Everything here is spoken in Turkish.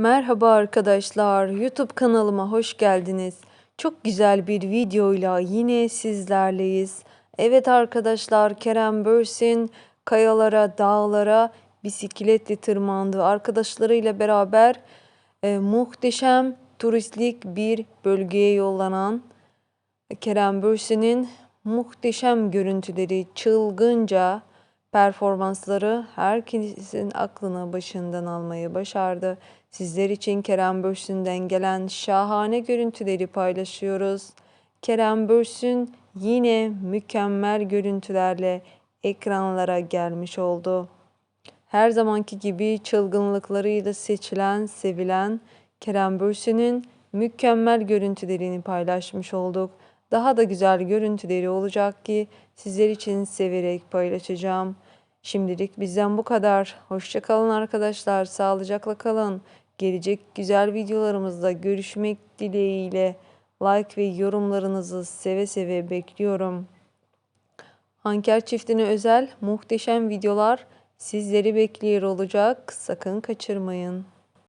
Merhaba arkadaşlar, YouTube kanalıma hoş geldiniz. Çok güzel bir videoyla yine sizlerleyiz. Evet arkadaşlar, Kerem Bürsin kayalara, dağlara bisikletle tırmandı. Arkadaşlarıyla beraber e, muhteşem turistlik bir bölgeye yollanan Kerem Bürsin'in muhteşem görüntüleri, çılgınca performansları herkesin aklını başından almayı başardı. Sizler için Kerem Bürsin'den gelen şahane görüntüleri paylaşıyoruz. Kerem Bürsin yine mükemmel görüntülerle ekranlara gelmiş oldu. Her zamanki gibi çılgınlıklarıyla seçilen, sevilen Kerem Bürsin'in mükemmel görüntülerini paylaşmış olduk. Daha da güzel görüntüleri olacak ki sizler için severek paylaşacağım. Şimdilik bizden bu kadar. Hoşçakalın arkadaşlar. Sağlıcakla kalın. Gelecek güzel videolarımızda görüşmek dileğiyle. Like ve yorumlarınızı seve seve bekliyorum. Anker çiftine özel muhteşem videolar sizleri bekliyor olacak. Sakın kaçırmayın.